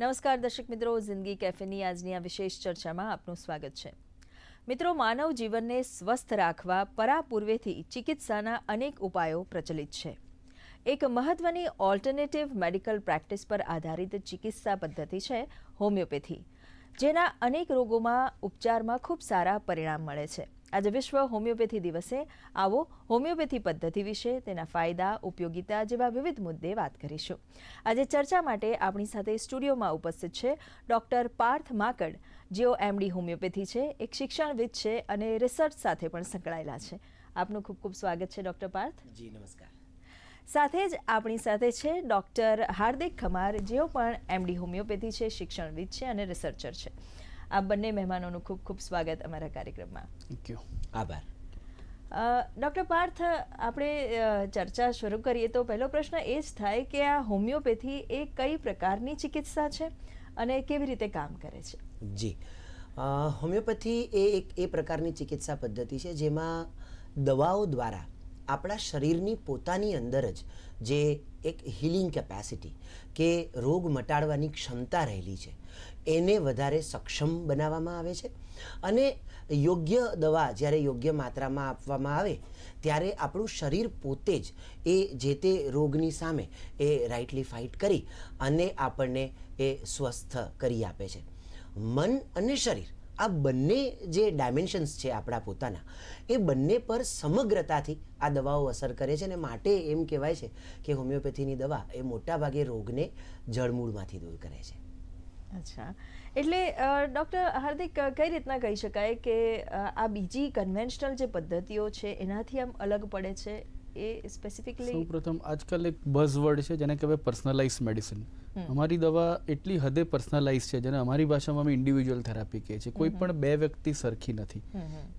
નમસ્કાર દર્શક મિત્રો, જિંદગી કેફેની આજની આ વિશેષ ચર્ચામાં આપનું સ્વાગત છે. મિત્રો, માનવ જીવનને સ્વસ્થ રાખવા પરાપૂર્વેથી ચિકિત્સાના અનેક ઉપાયો પ્રચલિત છે. એક મહત્વની ઓલ્ટરનેટિવ મેડિકલ પ્રેક્ટિસ પર આધારિત ચિકિત્સા પદ્ધતિ છે હોમિયોપેથી, જેના અનેક રોગોમાં ઉપચારમાં ખૂબ સારા પરિણામ મળે છે. આજે વિશ્વ હોમિયોપેથી દિવસે આવો હોમિયોપેથી પદ્ધતિ વિશે તેના ફાયદા ઉપયોગિતા જેવા વિવિધ મુદ્દે વાત કરીશું. આજે ચર્ચા માટે આપણી સાથે સ્ટુડિયોમાં ઉપસ્થિત છે ડોક્ટર પાર્થ માકડ જેઓ એમડી હોમિયોપેથી છે એક શિક્ષણવિદ છે અને રિસર્ચ સાથે પણ સંકળાયેલા છે. આપનું ખૂબ ખૂબ સ્વાગત છે ડોક્ટર પાર્થ. જી નમસ્કાર. સાથે જ આપણી સાથે છે ડોક્ટર હાર્દિક ખમાર જેઓ પણ એમડી હોમિયોપેથી છે શિક્ષણવિદ છે અને રિસર્ચર છે. આ બંને મહેમાનોનું ખૂબ ખૂબ સ્વાગત અમારા કાર્યક્રમમાં. થેન્ક યુ આભાર. ડૉક્ટર પાર્થ આપણે ચર્ચા શરૂ કરીએ તો પહેલો પ્રશ્ન એ જ થાય કે આ હોમિયોપેથી એ કઈ પ્રકારની ચિકિત્સા છે અને કેવી રીતે કામ કરે છે? જી. હોમિયોપેથી એ એક એ પ્રકારની ચિકિત્સા પદ્ધતિ છે જેમાં દવાઓ દ્વારા આપણા શરીરની પોતાની અંદર જ જે એક હિલિંગ કેપેસિટી કે રોગ મટાડવાની ક્ષમતા રહેલી છે, એને વધારે સક્ષમ બનાવવામાં આવે છે. અને યોગ્ય દવા જ્યારે યોગ્ય માત્રામાં આપવામાં આવે, ત્યારે આપણું શરીર પોતે જ એ જે તે રોગની સામે એ રાઇટલી ફાઇટ કરી અને આપણને એ સ્વસ્થ કરી આપે છે. મન અને શરીર આ બંને જે ડાયમેન્શન્સ છે આપણા પોતાના, એ બંને પર સમગ્રતાથી આ દવાઓ અસર કરે છે અને માટે એમ કહેવાય છે કે હોમિયોપેથીની દવા એ મોટાભાગે રોગને જળમૂળમાંથી દૂર કરે છે. અચ્છા. એટલે ડૉક્ટર હાર્દિક કઈ રીતના કહી શકાય કે આ બીજી કન્વેન્શનલ જે પદ્ધતિઓ છે એનાથી આમ અલગ પડે છે? એ સ્પેસિફિકલી સૌપ્રથમ આજકાલ એક બઝવર્ડ છે જેને કહેવાય પર્સનલાઇઝ મેડિસિન અમારી દવા એટલી હદે પર્સનલાઇઝ છે જેને અમારી ભાષામાં અમે ઇન્ડિવિજ્યુઅલ થેરાપી કહીએ છીએ. કોઈ પણ બે વ્યક્તિ સરખી નથી.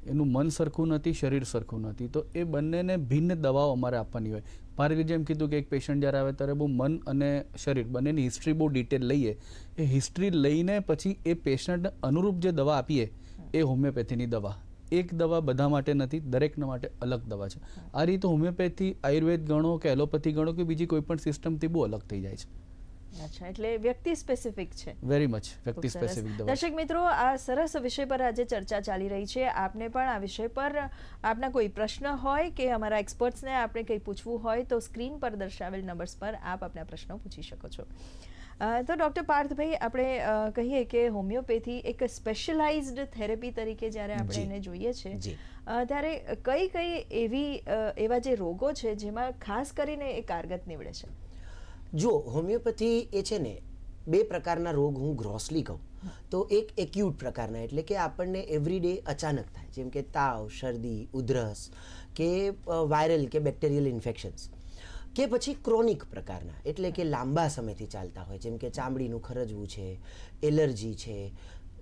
એનું મન સરખું નથી શરીર સરખું નથી. તો એ બંનેને ભિન્ન દવાઓ અમારે આપવાની હોય. મારે જેમ કીધું કે એક પેશન્ટ જ્યારે આવે ત્યારે બહુ મન અને શરીર બંનેની હિસ્ટ્રી બહુ ડિટેલ લઈએ. એ હિસ્ટ્રી લઈને પછી એ પેશન્ટને અનુરૂપ જે દવા આપીએ એ હોમિયોપેથીની દવા. એક દવા બધા માટે નથી દરેકના માટે અલગ દવા છે. આ રીતે હોમિયોપેથી આયુર્વેદ ગણો કે એલોપેથી ગણો કે બીજી કોઈ પણ સિસ્ટમથી બહુ અલગ થઈ જાય છે. અચ્છા એટલે વ્યક્તિ સ્પેસિફિક છે. વેરી મચ વ્યક્તિ સ્પેસિફિક દર્શક મિત્રો આ સરસ વિષય પર આજે ચર્ચા ચાલી રહી છે. આપને પણ આ વિષય પર આપના કોઈ પ્રશ્ન હોય કે અમારા એક્સપર્ટ્સને આપણે કંઈ પૂછવું હોય તો સ્ક્રીન પર દર્શાવેલ નંબર્સ પર આપ આપના પ્રશ્નો પૂછી શકો છો. તો ડૉક્ટર પાર્થભાઈ આપણે કહીએ કે હોમિયોપેથી એક સ્પેશિયલાઇઝ્ડ થેરેપી તરીકે જ્યારે આપણે એને જોઈએ છે ત્યારે કઈ કઈ એવી એવા જે રોગો છે જેમાં ખાસ કરીને એ કારગત નીવડે છે? જો હોમિયોપેથી એ છે ને બે પ્રકારના રોગ હું ગ્રોસલી કહું. તો એક એક્યુટ પ્રકારના એટલે કે આપણને એવરીડે અચાનક થાય. જેમ કે તાવ શરદી ઉધરસ કે વાયરલ કે બેક્ટેરિયલ ઇન્ફેક્શન્સ કે પછી ક્રોનિક પ્રકારના એટલે કે લાંબા સમયથી ચાલતા હોય જેમ કે ચામડીનું ખરજવું છે એલર્જી છે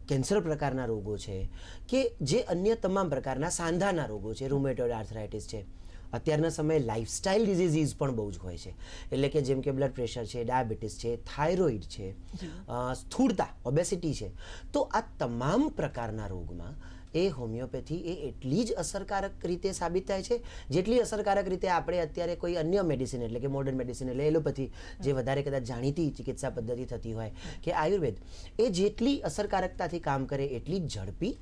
કેન્સર પ્રકારના રોગો છે કે જે અન્ય તમામ પ્રકારના સાંધાના રોગો છે રૂમેટોઇડ આર્થરાઇટિસ છે. અત્યારના સમયે લાઇફસ્ટાઇલ ડિઝીઝીસ પણ બહુ જ હોય છે. એટલે કે જેમ કે બ્લડ પ્રેશર છે ડાયાબિટીસ છે થાઇરોઇડ છે સ્થૂળતા ઓબેસિટી છે. તો આ તમામ પ્રકારના રોગમાં એ હોમિયોપેથી એ એટલી જ અસરકારક રીતે સાબિત થાય છે. જેટલી અસરકારક રીતે આપણે અત્યારે કોઈ અન્ય મેડિસિન એટલે કે મોડર્ન મેડિસિન એટલે એલોપેથી, જે વધારે કદાચ જાણીતી ચિકિત્સા પદ્ધતિ થતી હોય કે આયુર્વેદ, એ જેટલી અસરકારકતાથી કામ કરે એટલી જ ઝડપી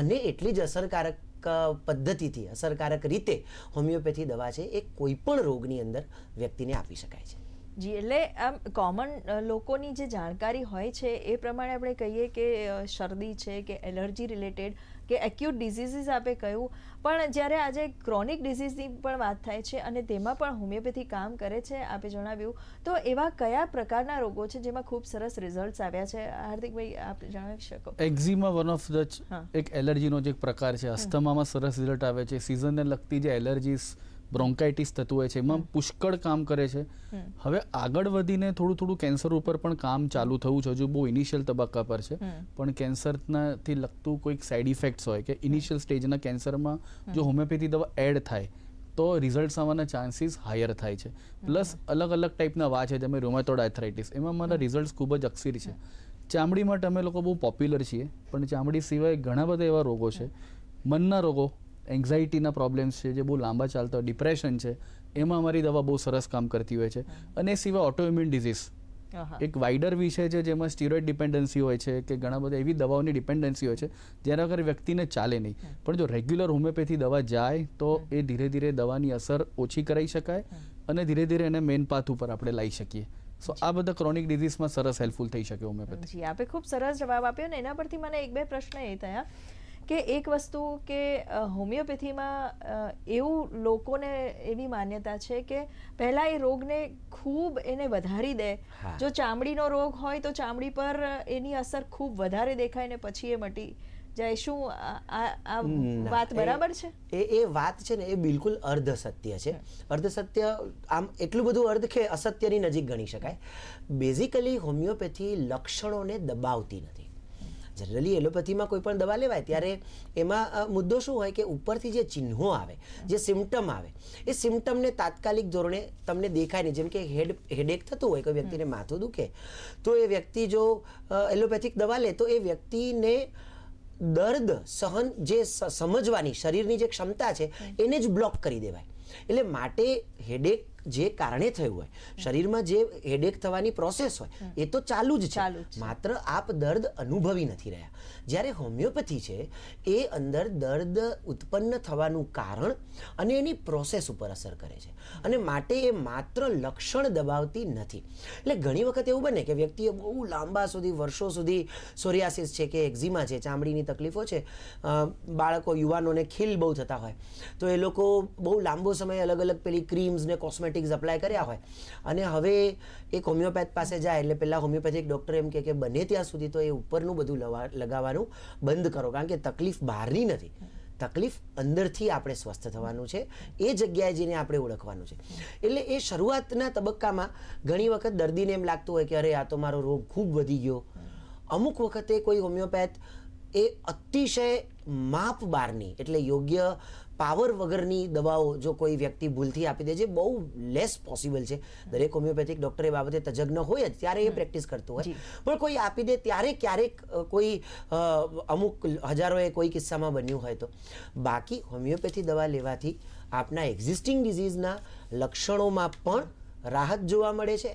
અને એટલી જ અસરકારક પદ્ધતિથી, અસરકારક રીતે હોમિયોપેથી દવા છે એ કોઈપણ રોગની અંદર વ્યક્તિને આપી શકાય છે. જી, એટલે આમ કોમન લોકોની જે જાણકારી હોય છે એ પ્રમાણે આપણે કહીએ કે શરદી છે કે એલર્જી રિલેટેડ કે એક્યુટ ડિઝીઝીસ આપે કહ્યું. પણ જ્યારે આજે ક્રોનિક ડિઝીઝની પણ વાત થાય છે અને તેમાં પણ હોમિયોપેથી કામ કરે છે આપે જણાવ્યું તો એવા કયા પ્રકારના રોગો છે જેમાં ખૂબ સરસ રિઝલ્ટ્સ આવ્યા છે? હાર્દિકભાઈ આપ જણાવી શકો. એક્ઝિમા વન ઓફ ધ એક એલર્જીનો જે એક પ્રકાર છે. અસ્થમામાં સરસ રિઝલ્ટ આવે છે. સિઝનને લગતી જે એલર્જીસ બ્રોન્કાઇટિસ થતું હોય છે એમાં પુષ્કળ કામ કરે છે. હવે આગળ વધીને થોડું થોડું કેન્સર ઉપર પણ કામ ચાલુ થયું છે હજુ બહુ ઇનિશિયલ તબક્કા પર છે. પણ કેન્સરનાથી લગતું કોઈક સાઇડ ઇફેક્ટ્સ હોય કે ઇનિશિયલ સ્ટેજના કેન્સરમાં જો હોમિયોપેથી દવા એડ થાય તો રિઝલ્ટ આવવાના ચાન્સીસ હાયર થાય છે. પ્લસ અલગ અલગ ટાઈપના વા છે જેમ રોમેટોડ આર્થરાઇટિસ એમાં મારા રિઝલ્ટ ખૂબ જ અક્ષીર છે. ચામડી માટે અમે લોકો બહુ પોપ્યુલર છીએ પણ ચામડી સિવાય ઘણા બધા એવા રોગો છે. મનના રોગો એન્ઝાઇટીના પ્રોબ્લેમ્સ છે જે બહુ લાંબા ચાલતા ડિપ્રેશન છે એમાં અમારી દવા બહુ સરસ કામ કરતી હોય છે. અને એ સિવાય ઓટોઇમ્યુન ડિઝીઝ. એક વાઇડર વિષય છે જેમાં સ્ટીરોઇડ ડિપેન્ડન્સી હોય છે કે ઘણા બધા એવી દવાઓની ડિપેન્ડન્સી હોય છે જેના વગર વ્યક્તિને ચાલે નહીં. પણ જો રેગ્યુલર હોમિયોપેથી દવા જાય તો એ ધીરે ધીરે દવાની અસર ઓછી કરાઈ શકાય અને ધીરે ધીરે એને મેઇન પાથ ઉપર આપણે લાવી શકીએ. સો આ બધા ક્રોનિક ડિઝીઝમાં સરસ હેલ્પફુલ થઈ શકે હોમિયોપેથી જી આપે ખૂબ સરસ જવાબ આપ્યો ને એના પરથી મને એક બે પ્રશ્ન એ થયા. કે એક વસ્તુ કે હોમિયોપેથીમાં એવું લોકોને એવી માન્યતા છે કે પહેલા એ રોગને ખૂબ એને વધારી દે. જો ચામડીનો રોગ હોય તો ચામડી પર એની અસર ખૂબ વધારે દેખાય ને પછી એ મટી જાય. શું આ વાત બરાબર છે? એ એ વાત છે ને એ બિલકુલ અર્ધ સત્ય છે. અર્ધ સત્ય આમ એટલું બધું અર્ધ કે અસત્યની નજીક ગણી શકાય. બેઝિકલી હોમિયોપેથી લક્ષણોને દબાવતી નથી. જનરલી એલોપેથીમાં કોઈ પણ દવા લેવાય ત્યારે એમાં મુદ્દો શું હોય કે ઉપરથી જે ચિહ્નો આવે જે સિમ્ટમ આવે એ સિમ્ટમને તાત્કાલિક ધોરણે તમને દેખાય નહીં. જેમ કે હેડ હેડેક થતું હોય કોઈ વ્યક્તિને માથું દુખે તો એ વ્યક્તિ જો એલોપેથિક દવા લે તો એ વ્યક્તિને દર્દ સહન જે સમજવાની શરીરની જે ક્ષમતા છે એને જ બ્લોક કરી દેવાય. એટલે માટે હેડેક જે કારણે થયું હોય. શરીરમાં જે હેડેક થવાની પ્રોસેસ હોય એ તો ચાલુ જ ચાલુ છે. માત્ર આપ દર્દ અનુભવી નથી રહ્યા. જ્યારે હોમિયોપેથી છે એ અંદર દર્દ ઉત્પન્ન થવાનું કારણ અને એની પ્રોસેસ ઉપર અસર કરે છે. અને માટે એ માત્ર લક્ષણ દબાવતી નથી. એટલે ઘણી વખત એવું બને કે વ્યક્તિએ બહુ લાંબા સુધી વર્ષો સુધી સોરિયાસિસ છે કે એક્ઝિમા છે ચામડીની તકલીફો છે બાળકો યુવાનોને ખીલ બહુ થતા હોય. તો એ લોકો બહુ લાંબો સમય અલગ અલગ પેલી ક્રીમ્સ ને કોસ્મેટિક્સ અપ્લાય કર્યા હોય. અને હવે એક હોમિયોપેથ પાસે જાય, એટલે પહેલાં હોમિયોપેથિક ડૉક્ટર એમ કહે કે બને ત્યાં સુધી તો એ ઉપરનું બધું લગાવવાનું બંધ કરો. કારણ કે તકલીફ બહારની નથી. તકલીફ અંદરથી આપણે સ્વસ્થ થવાનું છે. એ જગ્યાએ જઈને આપણે ઓળખવાનું છે. એટલે એ શરૂઆતના તબક્કામાં ઘણી વખત દર્દીને એમ લાગતું હોય કે અરે, આ તો મારો રોગ ખૂબ વધી ગયો. અમુક વખતે કોઈ હોમિયોપેથ એ અતિશય માપ બહારની, એટલે યોગ્ય પાવર વગરની દવાઓ જો કોઈ વ્યક્તિ ભૂલથી આપી દે જે બહુ લેસ પોસિબલ છે. દરેક હોમિયોપેથિક ડૉક્ટર એ બાબતે તજજ્ઞ હોય જ ત્યારે એ પ્રેક્ટિસ કરતું હોય. પણ કોઈ આપી દે ત્યારે ક્યારેક કોઈ અમુક હજારોએ કોઈ કિસ્સામાં બન્યું હોય તો. બાકી હોમિયોપેથી દવા લેવાથી આપના એક્ઝિસ્ટિંગ ડિઝીઝના લક્ષણોમાં પણ રાહત જોવા મળે છે.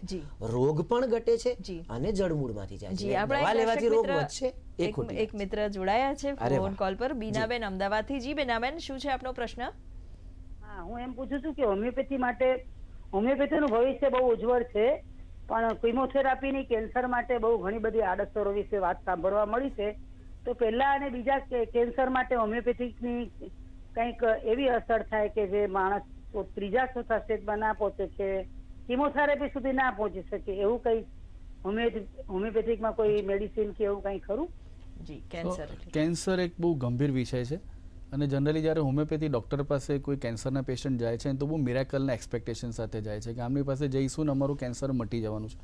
રોગ પણ ઘટે છે અને જડમૂળમાંથી જાય છે. દવા લેવાથી રોગ વધશે. એક- એક મિત્ર જોડાયા છે ફોન કોલ પર. બીનાબેન અમદાવાદથી. જી બીનાબેન શું છે આપનો પ્રશ્ન? હા હું એમ પૂછું છું કે હોમિયોપેથી માટે હોમિયોપેથીનું ભવિષ્ય બહુ ઉજ્જવળ છે પણ કિમોથેરાપીની કેન્સર માટે બહુ ઘણી બધી આડઅસરો વિશે વાત સાંભળવા મળી છે. તો પહેલા અને બીજા કેન્સર માટે હોમિયોપેથિકની કંઈક એવી અસર થાય કે જે માણસ ત્રીજા ચોથા સ્ટેજમાં ના પહોંચે છે કિમોથેરાપી સુધી ના પહોંચી શકે એવું કંઈ હોમિયોપેથિક હોમિયોપેથિકમાં કોઈ મેડિસિન કે એવું કંઈ ખરું? જી કેન્સર કેન્સર એક બહુ ગંભીર વિષય છે. અને જનરલી જ્યારે હોમિયોપેથી ડૉક્ટર પાસે કોઈ કેન્સરના પેશન્ટ જાય છે તો બહુ મિરાકલના એક્સપેક્ટેશન સાથે જાય છે કે આમની પાસે જઈશું ને અમારું કેન્સર મટી જવાનું છે.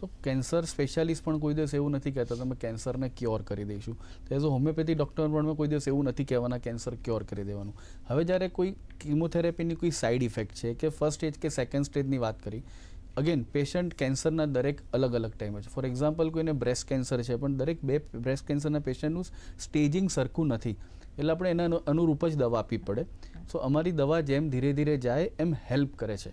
તો કેન્સર સ્પેશિયાલિસ્ટ પણ કોઈ દિવસ એવું નથી કહેતા તમે કેન્સરને ક્યોર કરી દઈશું. તો એઝ અ હોમિયોપેથી ડૉક્ટર પણ કોઈ દિવસ એવું નથી કહેવાના કેન્સર ક્યોર કરી દેવાનું. હવે જ્યારે કોઈ કીમોથેરેપીની કોઈ સાઇડ ઇફેક્ટ છે કે ફર્સ્ટ સ્ટેજ કે સેકન્ડ સ્ટેજની વાત કરી અગેન પેશન્ટ કેન્સરના દરેક અલગ અલગ ટાઈમ છે. ફોર એક્ઝામ્પલ કોઈને બ્રેસ્ટ કેન્સર છે, પણ દરેક બે બ્રેસ્ટ કેન્સરના પેશન્ટનું સ્ટેજિંગ સરખું નથી. એટલે આપણે એના અનુરૂપ જ દવા આપવી પડે. સો અમારી દવા જેમ ધીરે ધીરે જાય, એમ હેલ્પ કરે છે.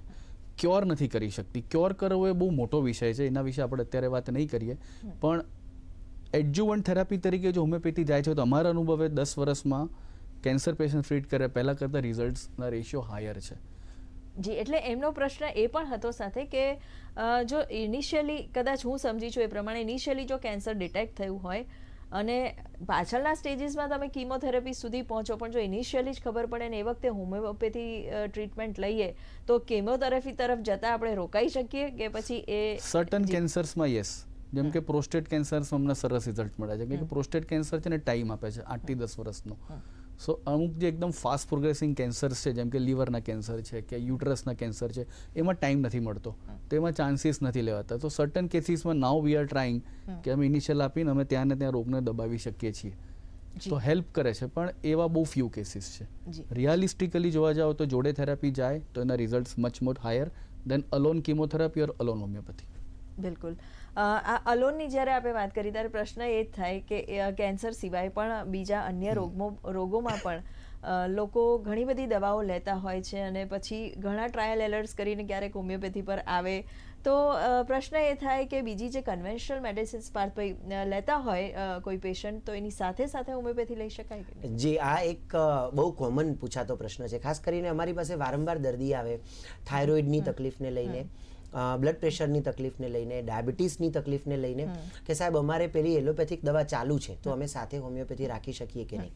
ક્યોર નથી કરી શકતી. ક્યોર કરવો એ બહુ મોટો વિષય છે. એના વિશે આપણે અત્યારે વાત નહીં કરીએ. પણ એડજુવન્ટ થેરાપી તરીકે જો હોમિયોપેથી જાય છે, તો અમારા અનુભવે દસ વર્ષમાં કેન્સર પેશન્ટ ટ્રીટ કરે પહેલાં કરતાં રિઝલ્ટ્સના રેશિયો હાયર છે. જી એટલે એમનો પ્રશ્ન એ પણ હતો સાથે કે જો ઇનિશિયલી કદાચ હું સમજી છું એ પ્રમાણે ઇનિશિયલી જો કેન્સર ડિટેક્ટ થયું હોય અને પાછળના સ્ટેજીસમાં તમે કીમોથેરાપી સુધી પહોંચો પણ જો ઇનિશિયલી જ ખબર પડે ને એ વખતે હોમિયોપેથી ટ્રીટમેન્ટ લઈએ તો કેમોથેરાપી તરફ જતાં આપણે રોકાઈ શકીએ કે પછી એ સર્ટન કેન્સર્સમાં યસ જેમ કે પ્રોસ્ટેટ કેન્સર્સમાં અમને સરસ રિઝલ્ટ મળે છે. કે પ્રોસ્ટેટ કેન્સર છે ને ટાઈમ આપે છે આઠથી દસ વર્ષનો. સો અમુક જે એકદમ ફાસ્ટ પ્રોગ્રેસિંગ કેન્સર્સ છે જેમ કે લીવરના કેન્સર છે કે યુટરસના કેન્સર છે એમાં ટાઈમ નથી મળતો. તો એમાં ચાન્સીસ નથી લેવાતા. તો સર્ટન કેસીસમાં નાવ વી આર ટ્રાઇંગ કે અમે ઇનિશિયલ આપીને અમે ત્યાં ને ત્યાં રોગને દબાવી શકીએ છીએ. તો હેલ્પ કરે છે પણ એવા બહુ ફ્યુ કેસીસ છે. રિયાલિસ્ટિકલી જોવા જાઓ તો જોડે થેરાપી જાય તો એના result much more higher than alone chemotherapy or alone homeopathy બિલકુલ. આ અલોનની જ્યારે આપણે વાત કરી ત્યારે પ્રશ્ન એ જ થાય કે કેન્સર સિવાય પણ બીજા અન્ય રોગમો રોગોમાં પણ લોકો ઘણી બધી દવાઓ લેતા હોય છે અને પછી ઘણા ટ્રાયલ એલર્ટ્સ કરીને ક્યારેક હોમિયોપેથી પર આવે. તો પ્રશ્ન એ થાય કે બીજી જે કન્વેન્શનલ મેડિસિન્સ પાર્થ લેતા હોય કોઈ પેશન્ટ તો એની સાથે સાથે હોમિયોપેથી લઈ શકાય કે જી જે આ એક બહુ કોમન પૂછાતો પ્રશ્ન છે. ખાસ કરીને અમારી પાસે વારંવાર દર્દી આવે થાઇરોઇડની તકલીફને લઈને. બ્લડ પ્રેશરની તકલીફને લઈને ડાયાબિટીસની તકલીફને લઈને કે સાહેબ અમારે પેલી એલોપેથિક દવા ચાલુ છે તો અમે સાથે હોમિયોપેથી રાખી શકીએ કે નહીં?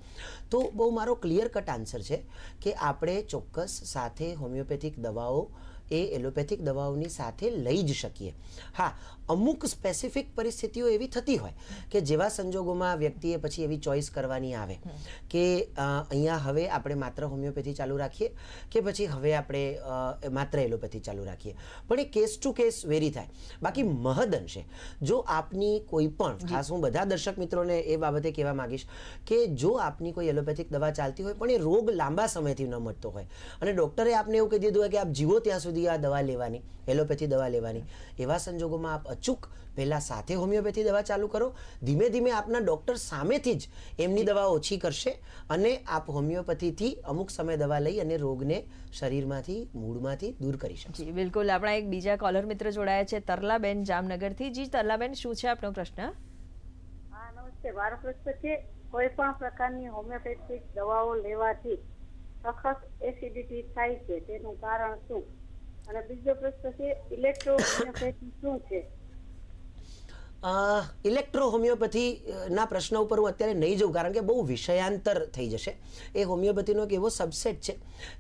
તો બહુ મારો ક્લિયર કટ આન્સર છે કે આપણે ચોક્કસ સાથે હોમિયોપેથિક દવાઓ એ એલોપેથિક દવાઓની સાથે લઈ જ શકીએ. હા અમુક સ્પેસિફિક પરિસ્થિતિઓ એવી થતી હોય કે જેવા સંજોગોમાં વ્યક્તિએ પછી એવી ચોઈસ કરવાની આવે કે અહીંયા હવે આપણે માત્ર હોમિયોપેથી ચાલુ રાખીએ કે પછી હવે આપણે માત્ર એલોપેથી ચાલુ રાખીએ. પણ એ કેસ ટુ કેસ વેરી થાય. બાકી મહદઅંશે જો આપની કોઈ પણ ખાસ હું બધા દર્શક મિત્રોને એ બાબતે કહેવા માંગીશ કે જો આપની કોઈ એલોપેથિક દવા ચાલતી હોય પણ એ રોગ લાંબા સમયથી ન મટતો હોય અને ડૉક્ટરે આપને એવું કહી દીધું હોય કે આપ જીવો ત્યાં સુધી આ દવા લેવાની એલોપેથી દવા લેવાની. એવા સંજોગોમાં આપ અચૂક પહેલાં સાથે હોમિયોપેથી દવા ચાલુ કરો. ધીમે ધીમે આપના ડૉક્ટર સામેથી જ એમની દવા ઓછી કરશે અને આપ હોમિયોપેથીથી અમુક સમય દવા લઈ અને રોગને શરીરમાંથી મૂળમાંથી દૂર કરી શકશે. બિલકુલ. આપણા એક બીજા કોલર મિત્ર જોડાયા છે તરલાબેન જામનગરથી. જી તરલાબેન શું છે આપનો પ્રશ્ન? હા નમસ્તે. મારો પ્રશ્ન છે કોઈ પણ પ્રકારની હોમિયોપેથિક દવાઓ લેવાથી સખત એસિડિટી થાય છે. તેનું કારણ શું? અને બીજો પ્રશ્ન છે ઇલેક્ટ્રો શું છે? ઇલેક્ટ્રો હોમિયોપેથીના પ્રશ્ન ઉપર હું અત્યારે નહીં જઉં, કારણ કે બહુ વિષયાંતર થઈ જશે. એ હોમિયોપેથીનો એક એવો સબસેટ છે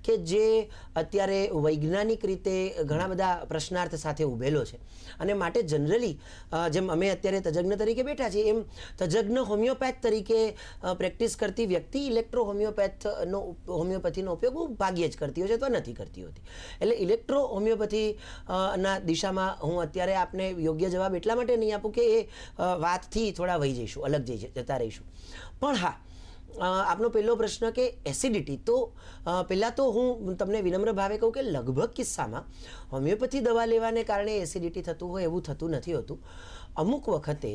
કે જે અત્યારે વૈજ્ઞાનિક રીતે ઘણા બધા પ્રશ્નાર્થ સાથે ઉભેલો છે. અને માટે જનરલી જેમ અમે અત્યારે તજજ્ઞ તરીકે બેઠા છીએ, એમ તજજ્ઞ હોમિયોપેથ તરીકે પ્રેક્ટિસ કરતી વ્યક્તિ ઇલેક્ટ્રો હોમિયોપેથનો હોમિયોપેથીનો ઉપયોગ બહુ ભાગ્યે જ કરતી હોય છે અથવા નથી કરતી હોતી. એટલે ઇલેક્ટ્રો હોમિયોપેથી ના દિશામાં હું અત્યારે આપને યોગ્ય જવાબ એટલા માટે નહીં આપું કે એ વાતથી થોડા વહી જઈશું, અલગ જઈ જતા રહીશું. પણ હા આપનો પહેલો પ્રશ્ન કે એસિડિટી તો પહેલાં તો હું તમને વિનમ્ર ભાવે કહું કે લગભગ કિસ્સામાં હોમિયોપેથી દવા લેવાને કારણે એસિડિટી થતું હોય એવું થતું નથી હોતું. અમુક વખતે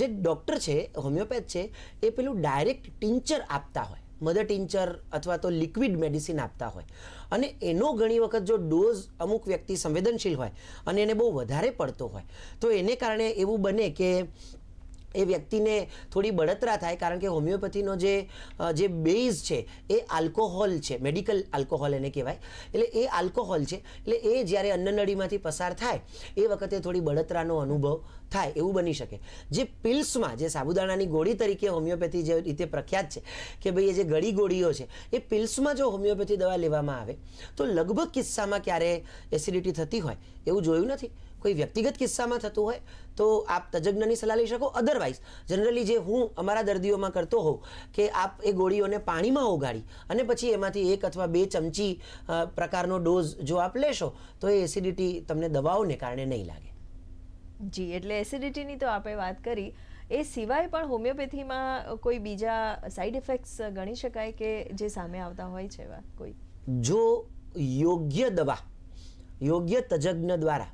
જે ડૉક્ટર છે, હોમિયોપેથ છે, એ પેલું ડાયરેક્ટ ટિંચર આપતા હોય. મધર ટિંચર અથવા તો લિક્વિડ મેડિસિન આપતા હોય. અને એનો ઘણી વખત જો ડોઝ અમુક વ્યક્તિ સંવેદનશીલ હોય અને એને બહુ વધારે પડતો હોય, તો એને કારણે એવું બને કે એ વ્યક્તિને થોડી બળતરા થાય કારણ કે હોમિયોપેથીનો જે જે બેઝ છે એ આલ્કોહોલ છે, મેડિકલ આલ્કોહોલ એને કહેવાય. એટલે એ આલ્કોહોલ છે, એટલે એ જ્યારે અન્નનળીમાંથી પસાર થાય, એ વખતે થોડી બળતરાનો અનુભવ થાય એવું બની શકે. જે પિલ્સમાં, જે સાબુદાણાની ગોળી તરીકે હોમિયોપેથી જે રીતે પ્રખ્યાત છે, કે ભાઈ એ જે ગળી ગોળીઓ છે, એ પિલ્સમાં જો હોમિયોપેથી દવા લેવામાં આવે, તો લગભગ કિસ્સામાં ક્યારે એસિડિટી થતી હોય એવું જોયું નથી. કોઈ વ્યક્તિગત કિસ્સામાં થતું હોય તો આપ તજજ્ઞની સલાહ લઈ શકો. અધરવાઇઝ જનરલી જે હું અમારા દર્દીઓમાં કરતો હોઉં કે આપ એ ગોળીઓને પાણીમાં ઓગાળી અને પછી એમાંથી એક અથવા બે ચમચી પ્રકારનો ડોઝ જો આપ લેશો તો એ એસિડિટી તમને દવાઓને કારણે નહીં લાગે. જી એટલે એસિડિટીની તો આપણે વાત કરી. એ સિવાય પણ હોમિયોપેથીમાં કોઈ બીજા સાઈડ ઇફેક્ટ્સ ગણી શકાય કે જે સામે આવતા હોય છે એવા કોઈ? જો યોગ્ય દવા યોગ્ય તજજ્ઞ દ્વારા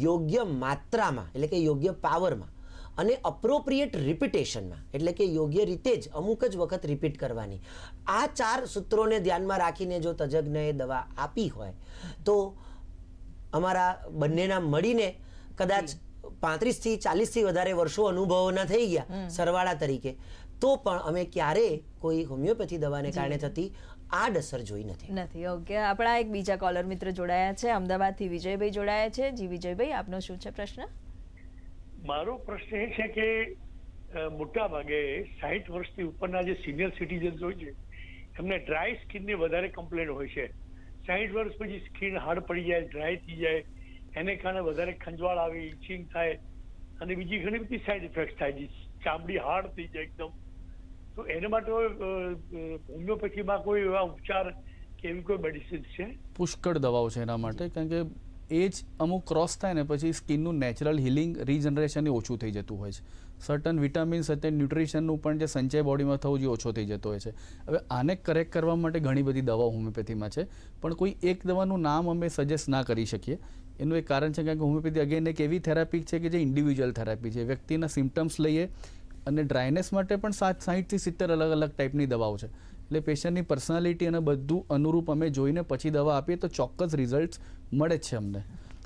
યોગ્ય માત્રામાં એટલે કે યોગ્ય પાવરમાં અને અપ્રોપ્રિએટ રિપીટેશનમાં એટલે કે યોગ્ય રીતે જ અમુક જ વખત રિપીટ કરવાની. આ ચાર સૂત્રોને ધ્યાનમાં રાખીને જો તજજ્ઞએ દવા આપી હોય તો અમારા બંનેના મળીને કદાચ પાંત્રીસથી ચાલીસથી વધારે વર્ષો અનુભવોના થઈ ગયા સરવાળા તરીકે તો પણ અમે ક્યારેય કોઈ હોમિયોપેથી દવાને કારણે થતી આડઅસર જોઈ નથી. નથી. ઓકે. આપણા એક બીજા કોલર મિત્ર જોડાયા છે. અમદાવાદથી વિજયભાઈ જોડાયા છે. જી વિજયભાઈ આપનો શું છે પ્રશ્ન? મારો પ્રશ્ન એ છે કે મોટા ભાગે સાહીઠ વર્ષથી ઉપરના જે સિનિયર સિટીઝન્સ હોય છે એમને ડ્રાય સ્કિનની વધારે કમ્પ્લેન હોય છે. સાહીઠ વર્ષ પછી સ્કિન હાર્ડ પડી જાય ડ્રાય થઈ જાય એને કારણે વધારે ખંજવાળ આવે ઇચિંગ થાય અને બીજી ઘણી બધી સાઈડ ઇફેક્ટ થાય છે. ચામડી હાર્ડ થઈ જાય એકદમ. તો એને માટે હોમિયોપેથીમાં કોઈ એવા ઉપચાર કે એવી કોઈ મેડિસિન છે? પુષ્કળ દવાઓ છે એના માટે, કારણ કે એ જ અમુક ક્રોસ થાય ને પછી સ્કિનનું નેચરલ હિલિંગ રીજનરેશન ઓછું થઈ જતું હોય છે. સર્ટન વિટામિન્સ અને ન્યુટ્રિશનનું પણ જે સંચય બોડીમાં થવું જે ઓછો થઈ જતો હોય છે. હવે આને કરેક્ટ કરવા માટે ઘણી બધી દવાઓ હોમિયોપેથીમાં છે, પણ કોઈ એક દવાનું નામ અમે સજેસ્ટ ના કરી શકીએ. એનું એક કારણ છે, કારણ કે હોમિયોપેથી અગેન એક એવી થેરાપી છે કે જે ઇન્ડિવિજ્યુઅલ થેરાપી છે. વ્યક્તિના સિમ્ટમ્સ લઈએ અને ડ્રાયનેસ માટે પણ સાત સાહીઠથી સિત્તેર અલગ અલગ ટાઈપની દવાઓ છે. એટલે પેશન્ટની પર્સનાલિટી અને બધું અનુરૂપ અમે જોઈને પછી દવા આપીએ તો ચોક્કસ રિઝલ્ટ મળે જ છે અમને.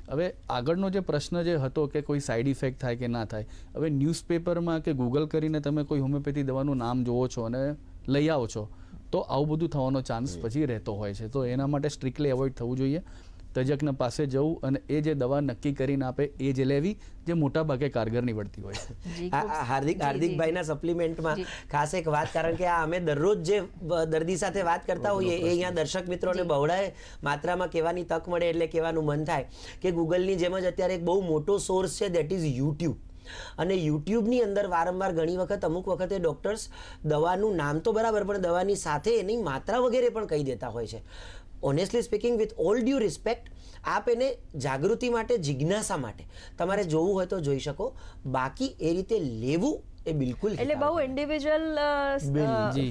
હવે આગળનો જે પ્રશ્ન જે હતો કે કોઈ સાઈડ ઇફેક્ટ થાય કે ના થાય હવે ન્યૂઝપેપરમાં કે ગૂગલ કરીને તમે કોઈ હોમિયોપેથી દવાનું નામ જોવો છો અને લઈ આવો છો તો આવું બધું થવાનો ચાન્સ પછી રહેતો હોય છે. તો એના માટે સ્ટ્રિક્ટલી એવોઇડ થવું જોઈએ. તજજ્ઞ પાસે જવું અને એ જે દવા નક્કી કરીને આપે એ જ લેવી જે મોટા ભાગે કારગર નીવડતી હોય. છે આ- હાર્દિક હાર્દિકભાઈના સપ્લિમેન્ટમાં ખાસ એક વાત કારણ કે આ અમે દરરોજ જે દર્દી સાથે વાત કરતા હોઈએ એ અહીંયા દર્શક મિત્રોને બહોળાએ માત્રામાં કહેવાની તક મળે એટલે કહેવાનું મન થાય કે ગૂગલની જેમ જ અત્યારે એક બહુ મોટો સોર્સ છે દેટ ઇઝ યુટ્યુબ અને યુટ્યુબની અંદર વારંવાર ઘણી વખત અમુક વખતે ડૉક્ટર્સ દવાનું નામ તો બરાબર પણ દવાની સાથે એની માત્રા વગેરે પણ કહી દેતા હોય છે. Honestly speaking with all due respect આપ એને જાગૃતિ માટે જિજ્ઞાસા માટે તમારે જોવું હોય તો જોઈ શકો. બાકી એ રીતે લેવું એ બિલકુલ એટલે બહુ. ઇન્ડિવિજ્યુઅલ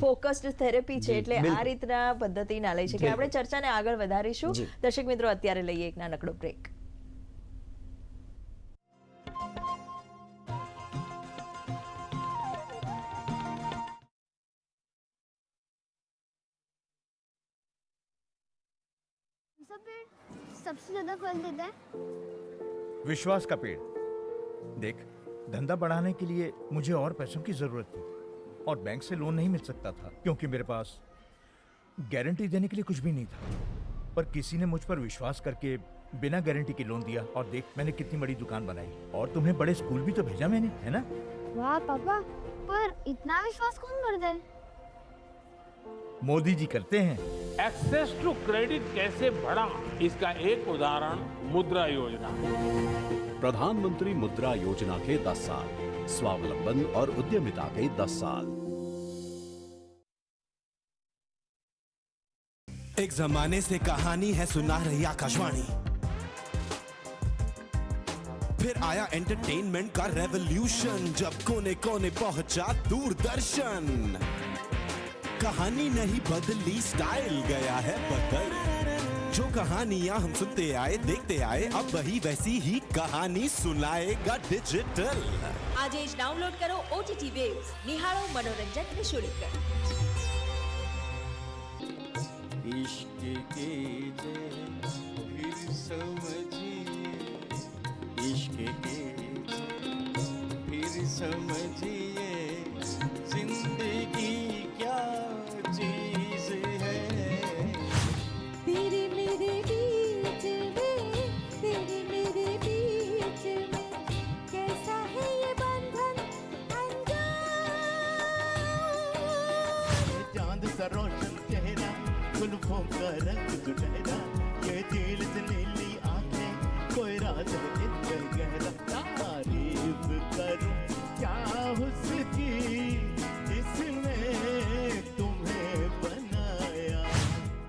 ફોકસ્ડ થેરેપી છે એટલે આ રીતના પદ્ધતિ ના લઈ શકે આપણે ચર્ચાને આગળ વધારીશું. દર્શક મિત્રો અત્યારે લઈએ એક નાનકડો બ્રેક सब पेड़ सबसे ज़्यादा फल देता है। विश्वास का पेड़। देख धंधा बढ़ाने के लिए मुझे और पैसों की ज़रूरत थी और बैंक से लोन नहीं मिल सकता था क्योंकि मेरे पास गारंटी देने के लिए कुछ भी नहीं था। पर किसी ने मुझ पर विश्वास करके बिना गारंटी के लोन दिया और देख मैंने कितनी बड़ी दुकान बनाई और तुम्हें बड़े स्कूल भी तो भेजा मैंने है ना? वाह पापा पर इतना विश्वास कौन करता है? मोदी जी करते हैं। एक्सेस टू क्रेडिट कैसे बढ़ा? इसका एक उदाहरण मुद्रा योजना। प्रधानमंत्री मुद्रा योजना के 10 साल स्वावलंबन और उद्यमिता के 10 साल। एक जमाने से कहानी है सुना रही आकाशवाणी। फिर आया एंटरटेनमेंट का रेवोल्यूशन जब कोने कोने पहुँचा दूरदर्शन। कहानी नहीं बदली स्टाइल गया है बदल। जो कहानियाँ हम सुनते आए देखते आए अब वही वैसी ही कहानी सुनाएगा डिजिटल आज डाउनलोड करो ओटीटी वेव्स निहारो मनोरंजन निशुल्क इश्क के फिर समझिए। इश्क के फिर समझिए।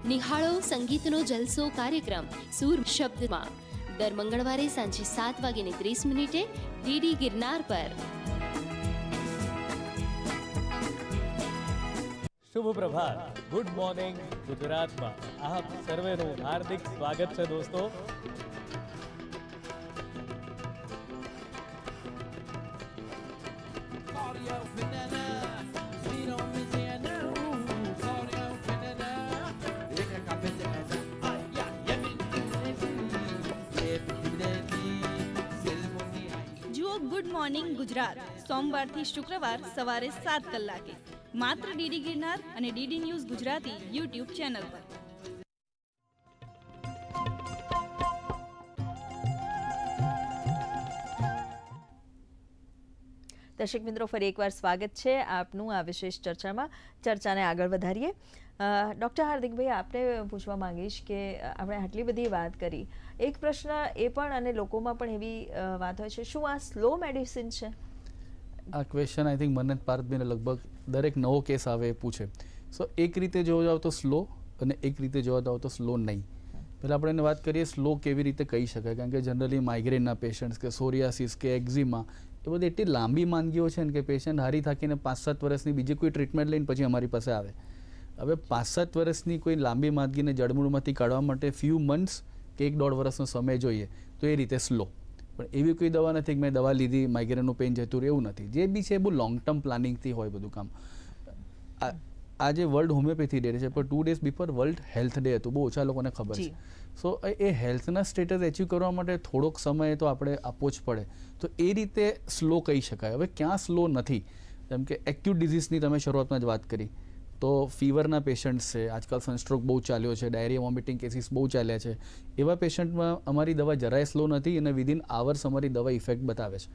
નિહાળો સંગીતનો જલસો કાર્યક્રમ સૂર શબ્દમાં દર મંગળવારે સાંજે સાત વાગીને ત્રીસ મિનિટે ડીડી ગિરનાર પર શુભ પ્રભાત ગુડ મોર્નિંગ ગુજરાતમાં આપ સર્વેનું હાર્દિક સ્વાગત છે દોસ્તો જુઓ ગુડ મોર્નિંગ ગુજરાત. સોમવારથી શુક્રવાર સવારે સાત કલાકે. માત્ર ડીડી ગિરનાર અને DD news Gujarati YouTube channel પર. દર્શક મિત્રો, ફરી એકવાર સ્વાગત છે આપનું આ વિશેષ ચર્ચામાં. ચર્ચાને આગળ વધારીએ. ડૉક્ટર હાર્દિકભાઈ, આપણે પૂછવા માંગીશ કે આપણે આટલી બધી વાત કરી. એક પ્રશ્ન એ પણ અને લોકોમાં પણ એવી વાત હોય છે. શું આ સ્લો મેડિસિન છે? આ ક્વેશ્ચન આઈ થિંક મને પાર્થબેન લગભગ દરેક નવો કેસ આવે એ પૂછે. સો એક રીતે જોવા જાવ તો સ્લો અને એક રીતે જોવા જાવ તો સ્લો નહીં. પહેલાં આપણે એને વાત કરીએ સ્લો કેવી રીતે કહી શકાય? કારણ કે જનરલી માઇગ્રેનના પેશન્ટ્સ કે સોરિયાસિસ કે એક્ઝિમા એ બધી એટલી લાંબી માંદગીઓ છે ને કે પેશન્ટ હારી થાકીને પાંચ સાત વર્ષની બીજી કોઈ ટ્રીટમેન્ટ લઈને પછી અમારી પાસે આવે. હવે પાંચ સાત વર્ષની કોઈ લાંબી માંદગીને જડમૂળમાંથી કાઢવા માટે ફ્યુ મંથ્સ કે એક દોઢ વર્ષનો સમય જોઈએ તો એ રીતે સ્લો પણ એવી કોઈ દવા નથી કે મેં દવા લીધી માઇગ્રેનનું પેઇન જતું રહ્યું એવું નથી. જે બી છે એ બહુ લોંગ ટર્મ પ્લાનિંગથી હોય બધું કામ. આ આજે વર્લ્ડ હોમિયોપેથી ડે છે પણ two days before world health day હતું. બહુ ઓછા લોકોને ખબર છે. સો એ હેલ્થના સ્ટેટસ એચીવ કરવા માટે થોડોક સમય તો આપણે આપવો જ પડે. તો એ રીતે સ્લો કહી શકાય. હવે ક્યાં સ્લો નથી? જેમ કે એક્યુટ ડિઝીઝની તમે શરૂઆતમાં જ વાત કરી. તો ફીવરના પેશન્ટ છે. આજકાલ સનસ્ટ્રોક બહુ ચાલ્યો છે ડાયરિયા વોમિટિંગ કેસીસ બહુ ચાલ્યા છે. એવા પેશન્ટમાં અમારી દવા જરાય સ્લો નથી અને વિધિન આવર્સ અમારી દવા ઇફેક્ટ બતાવે છે.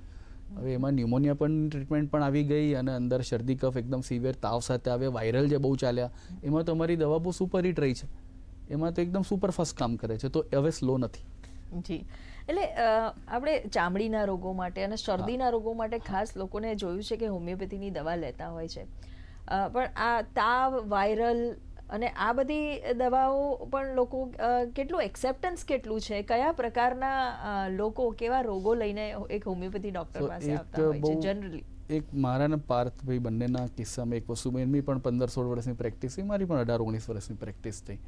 હવે એમાં ન્યુમોનિયા પણ ટ્રીટમેન્ટ પણ આવી ગઈ અને અંદર શરદી, કફ એકદમ સિવિયર તાવ સાથે આવે વાયરલ જે બહુ ચાલ્યા, એમાં તો અમારી દવા બહુ સુપર હિટ રહી છે. એમાં તો એકદમ સુપર ફાસ્ટ કામ કરે છે. તો હવે સ્લો નથી. જી. એટલે આપણે ચામડીના રોગો માટે અને શરદીના રોગો માટે ખાસ લોકોને જોયું છે કે હોમિયોપેથીની દવા લેતા હોય છે. પણ આ તાવ વાયરલ અને આ બધી દવાઓ પણ લોકો કેટલું એક્સેપ્ટન્સ કેટલું છે? કયા પ્રકારના લોકો કેવા રોગો લઈને એક હોમિયોપેથી ડોક્ટર પાસે આવતા હોય છે જનરલી એક મારા ને પાર્થભાઈ બંનેના કિસ્સામાં એક વસ્તુ એમની પણ પંદર સોળ વર્ષની પ્રેક્ટિસ થઈ મારી પણ અઢાર ઓગણીસ વર્ષની પ્રેક્ટિસ થઈ.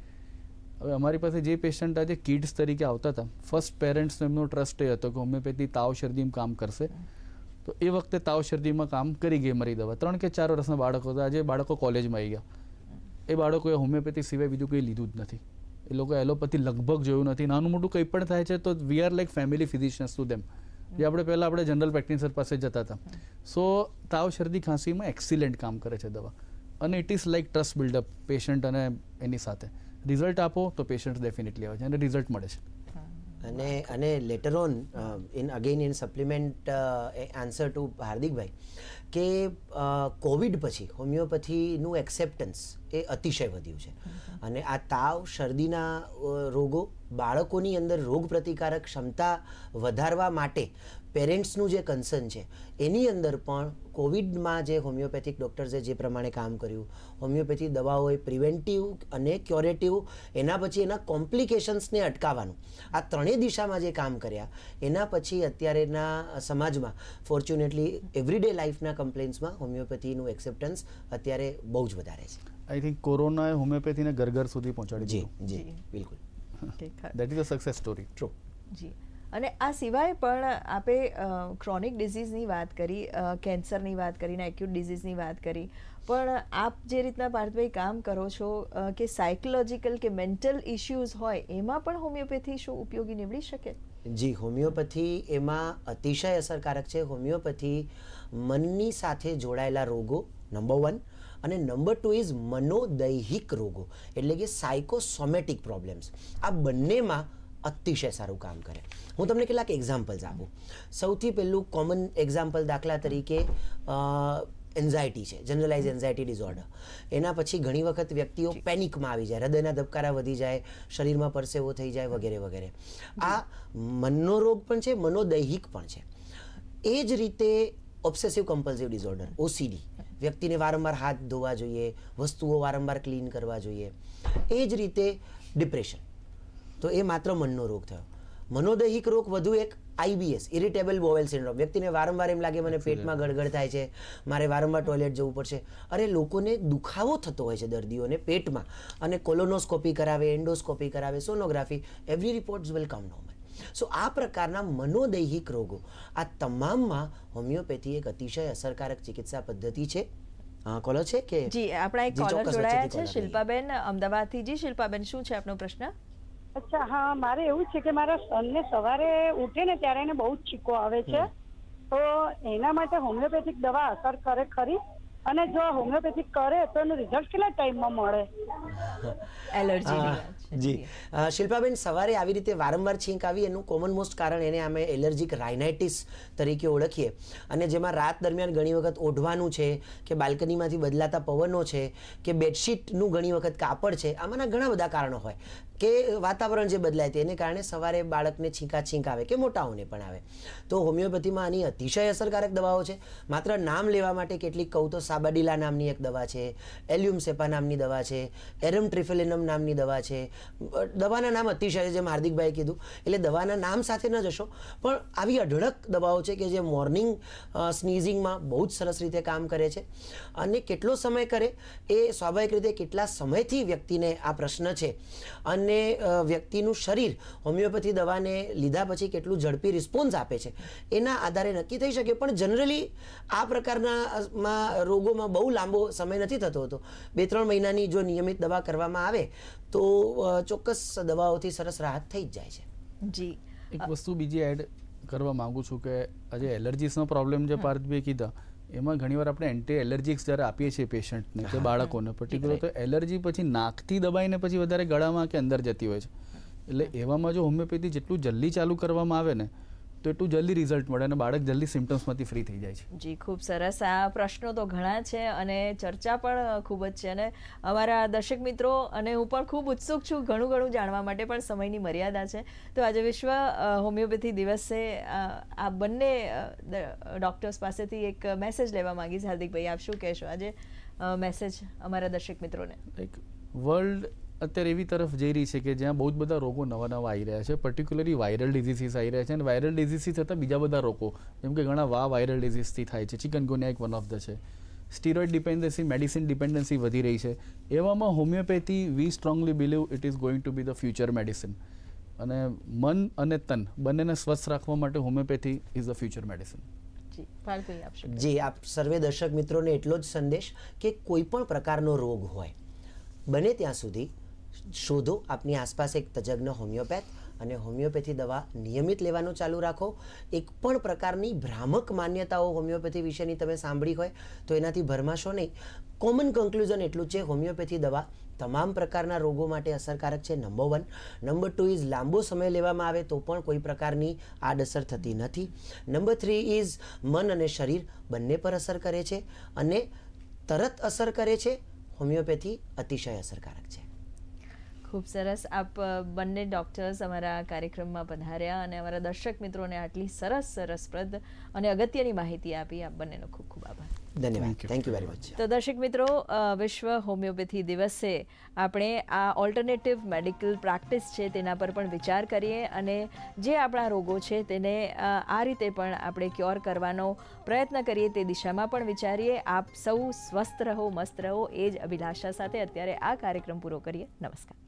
હવે અમારી પાસે જે પેશન્ટ આજે કિડ્સ તરીકે આવતા હતા ફર્સ્ટ પેરેન્ટ્સનો એમનો ટ્રસ્ટ એ હતો કે હોમિયોપેથી તાવ શરદીમાં કામ કરશે. તો એ વખતે તાવ શરદીમાં કામ કરી ગઈ મારી દવા. ત્રણ કે ચાર વર્ષના બાળકો હતા. આજે બાળકો કોલેજમાં આવી ગયા. એ બાળકોએ હોમિયોપેથી સિવાય બીજું કંઈ લીધું જ નથી. એ લોકો એલોપેથી લગભગ જોયું નથી. નાનું મોટું કંઈ પણ થાય છે તો we are like family physicians to them જે આપણે પહેલાં આપણે જનરલ પ્રેક્ટિશનર પાસે જતા હતા. સો તાવ શરદી ખાંસીમાં એક્સિલન્ટ કામ કરે છે દવા. અને it is like trust buildup patient અને એની સાથે. રિઝલ્ટ આપો તો પેશન્ટ ડેફિનેટલી આવે છે અને રિઝલ્ટ મળે છે. અને અને later on in again in supplement answer to હાર્દિકભાઈ કે કોવિડ પછી, હોમિયોપેથીનું એક્સેપ્ટન્સ એ અતિશય વધ્યું છે. અને આ તાવ, શરદીના રોગો બાળકોની અંદર રોગ પ્રતિકારક ક્ષમતા વધારવા માટે પેરેન્ટ્સનું જે કન્સર્ન છે એની અંદર પણ કોવિડમાં જે હોમિયોપેથિક ડૉક્ટર્સે જે પ્રમાણે કામ કર્યું હોમિયોપેથી દવાઓએ પ્રિવેન્ટિવ અને ક્યોરેટિવ એના પછી એના કોમ્પ્લિકેશન્સને અટકાવવાનું. આ ત્રણેય દિશામાં જે કામ કર્યા એના પછી અત્યારેના સમાજમાં ફોર્ચ્યુનેટલી એવરીડે લાઈફના કમ્પ્લેન્સમાં હોમિયોપેથીનું એક્સેપ્ટન્સ અત્યારે બહુ જ વધારે છે. આઈ થિંક કોરોનાએ હોમિયોપેથીને ઘર ઘર સુધી પહોંચાડી જી જી બિલકુલ. That is a success story true જી. અને આ સિવાય પણ આપે ક્રોનિક ડિઝીઝની વાત કરી કેન્સરની વાત કરીને એક્યુટ ડિઝીઝની વાત કરી, પણ આપ જે રીતના પાર્થભાઈ કામ કરો છો કે સાયકોલોજીકલ કે મેન્ટલ ઇશ્યુઝ હોય, એમાં પણ હોમિયોપેથી શું ઉપયોગી નીવડી શકે? જી હોમિયોપેથી એમાં અતિશય અસરકારક છે. હોમિયોપેથી મનની સાથે જોડાયેલા રોગો નંબર વન અને નંબર ટુ ઇઝ મનોદૈહિક રોગો, એટલે કે સાયકોસોમેટિક પ્રોબ્લેમ્સ આ બંનેમાં અતિશય સારું કામ કરે. હું તમને કેટલાક એક્ઝામ્પલ્સ આપું. સૌથી પહેલું કોમન એક્ઝામ્પલ દાખલા તરીકે એન્ઝાયટી છે જનરલાઇઝ એન્ઝાયટી ડિઝોર્ડર એના પછી ઘણી વખત વ્યક્તિઓ પેનિકમાં આવી જાય હૃદયના ધબકારા વધી જાય શરીરમાં પરસેવો થઈ જાય વગેરે વગેરે. આ મનનો રોગ પણ છે મનોદૈહિક પણ છે. એ જ રીતે ઓબ્સેસિવ કમ્પલ્સિવ ડિઝોર્ડર ઓસીડી વ્યક્તિને વારંવાર હાથ ધોવા જોઈએ વસ્તુઓ વારંવાર ક્લીન કરવા જોઈએ. એ જ રીતે ડિપ્રેશન તો એ માત્ર મનનો રોગ થયો. મનોદૈહિક રોગ વધુ એક આઈબીએસ ઇરિટેબલ બોવેલ સિન્ડ્રોમ વ્યક્તિને વારંવાર એમ લાગે મને પેટમાં ગડગડ થાય છે મારે વારંવાર ટોયલેટ જવું પડશે. અરે લોકોને દુખાવો થતો હોય છે દર્દીઓને પેટમાં. અને કોલોનોસ્કોપી કરાવે એન્ડોસ્કોપી કરાવે sonography every reports will come normal so આ પ્રકારના મનોદૈહિક રોગો આ તમામમાં હોમિયોપેથી એક અતિશય અસરકારક ચિકિત્સા પદ્ધતિ છે. કોલો છે કે જી આપણા એક કોલર જોડાયા છે શિલ્પાબેન અમદાવાદથી. જી શિલ્પાબેન શું છે આપનો પ્રશ્ન? અચ્છા હા મારે એવું છે કે મારા સનને સવારે ઉઠે ને ત્યારે એને બહુ જ છીકો આવે છે. તો એના માટે હોમિયોપેથિક દવા અસર કરે ખરી? અને જો હોમિયોપેથી કરે તો એનું રિઝલ્ટ કેટલા ટાઈમમાં મળે? છે જી. શિલ્પાબેન સવારે આવી રીતે વારંવાર છીંક આવી એનું કોમન મોસ્ટ કારણ એને અમે એલર્જીક રાઇનાઇટિસ તરીકે ઓળખીએ. અને જેમાં રાત દરમિયાન ઘણી વખત ઓઢવાનું છે કે બાલ્કનીમાંથી બદલાતા પવનો છે કે બેડશીટનું ઘણી વખત કાપડ છે આમાંના ઘણા બધા કારણો હોય. કે વાતાવરણ જે બદલાય તેને કારણે સવારે બાળકને છીંકા છીંક આવે કે મોટાઓને પણ આવે. તો હોમિયોપેથીમાં આની અતિશય અસરકારક દવાઓ છે. માત્ર નામ લેવા માટે કેટલીક કહું તો સાબાડીલા નામની એક દવા છે, એલ્યુમ સેપા નામની દવા છે, એરમ ટ્રિફેલિનમ નામની દવા છે. દવાના નામ અતિશય જેમ હાર્દિકભાઈ કીધું. એટલે દવાના નામ સાથે ન જશો, પણ આવી અઢળક દવાઓ છે કે જે મોર્નિંગ સ્નીઝિંગમાં બહુ જ સરસ રીતે કામ કરે છે. અને કેટલો સમય કરે, એ સ્વાભાવિક રીતે કેટલા સમયથી વ્યક્તિને આ પ્રશ્ન છે. અને વ્યક્તિનું શરીર હોમિયોપેથી દવાને લીધા પછી કેટલું ઝડપી રિસ્પોન્સ આપે છે. એના આધારે નક્કી થઈ શકે, પણ જનરલી આ પ્રકારના રોગો રોગોમાં બહુ લાંબો સમય નથી થતો હોતો. બે ત્રણ મહિનાની જો નિયમિત દવા કરવામાં આવે તો ચોક્કસ દવાઓથી સરસ રાહત થઈ જ જાય છે. જી. એક વસ્તુ બીજી એડ કરવા માંગુ છું કે આજે એલર્જીસનો પ્રોબ્લેમ જે પાર્થભાઈ કીધા એમાં ઘણીવાર આપણે એન્ટી એલર્જીક્સ જ્યારે આપીએ છીએ પેશન્ટને કે બાળકોને પર્ટિક્યુલર તો એલર્જી પછી નાકથી દબાઈને પછી વધારે ગળામાં કે અંદર જતી હોય છે. એટલે એવામાં જો હોમિયોપેથી જેટલું જલ્દી ચાલુ કરવામાં આવે ને તો એટલું જલ્દી રિઝલ્ટ મળે અને બાળક જલ્દી સિમ્ટમ્સમાંથી ફ્રી થઈ જાય છે. જી ખૂબ સરસ. આ પ્રશ્નો તો ઘણા છે અને ચર્ચા પણ ખૂબ જ છે. અને અમારા દર્શક મિત્રો અને હું પણ ખૂબ ઉત્સુક છું ઘણું ઘણું જાણવા માટે પણ સમયની મર્યાદા છે. તો આજે વિશ્વ હોમિયોપેથી દિવસે આ બંને ડૉક્ટર્સ પાસેથી એક મેસેજ લેવા માંગીશ. હાર્દિકભાઈ આપ શું કહેશો આજે મેસેજ અમારા દર્શક મિત્રોને? લાઈક વર્લ્ડ અત્યારે એવી તરફ જઈ રહી છે કે જ્યાં બહુ જ બધા રોગો નવા નવા આવી રહ્યા છે. પર્ટિક્યુલરલી વાયરલ ડિઝીસીસ આવી રહ્યા છે. અને વાયરલ ડિઝીસીસ થતાં બીજા બધા રોગો જેમ કે ઘણા વા વાયરલ ડિઝીઝથી થાય છે. ચિકનગુનિયા એક વન ઓફ ધ છે. સ્ટીરોઇડ ડિપેન્ડન્સી મેડિસિન ડિપેન્ડન્સી વધી રહી છે. એવામાં homeopathy we strongly believe it is going to be the future medicine અને મન અને તન બંનેને સ્વસ્થ રાખવા માટે homeopathy is the future medicine જી આપ સર્વે દર્શક મિત્રોને એટલો જ સંદેશ કે કોઈ પણ પ્રકારનો રોગ હોય બને ત્યાં સુધી શોધો આપની આસપાસ એક તજજ્ઞ હોમિયોપેથ અને હોમિયોપેથી દવા નિયમિત લેવાનું ચાલુ રાખો. એક પણ પ્રકારની ભ્રામક માન્યતાઓ હોમિયોપેથી વિશેની તમે સાંભળી હોય તો એનાથી ભરમાશો નહીં. કોમન કન્ક્લુઝન એટલું છે, હોમિયોપેથી દવા તમામ પ્રકારના રોગો માટે અસરકારક છે number one number two is લાંબો સમય લેવામાં આવે તો પણ કોઈ પ્રકારની આડઅસર થતી નથી. નંબર થ્રી ઇઝ મન અને શરીર બંને પર અસર કરે છે અને તરત અસર કરે છે. હોમિયોપેથી અતિશય અસરકારક છે. ખૂબ સરસ. આપ બંને ડૉક્ટર્સ અમારા કાર્યક્રમમાં પધાર્યા અને અમારા દર્શક મિત્રોને આટલી સરસ રસપ્રદ અને અગત્યની માહિતી આપી. આપ બંનેનો ખૂબ ખૂબ આભાર. ધન્યવાદ. થેન્ક યુ વેરી મચ તો દર્શક મિત્રો વિશ્વ હોમિયોપેથી દિવસે આપણે આ ઓલ્ટરનેટિવ મેડિકલ પ્રેક્ટિસ છે તેના પર પણ વિચાર કરીએ અને જે આપણા રોગો છે તેને આ રીતે પણ આપણે ક્યોર કરવાનો પ્રયત્ન કરીએ તે દિશામાં પણ વિચારીએ. આપ સૌ સ્વસ્થ રહો મસ્ત રહો એ જ અભિલાષા સાથે અત્યારે આ કાર્યક્રમ પૂરો કરીએ. નમસ્કાર.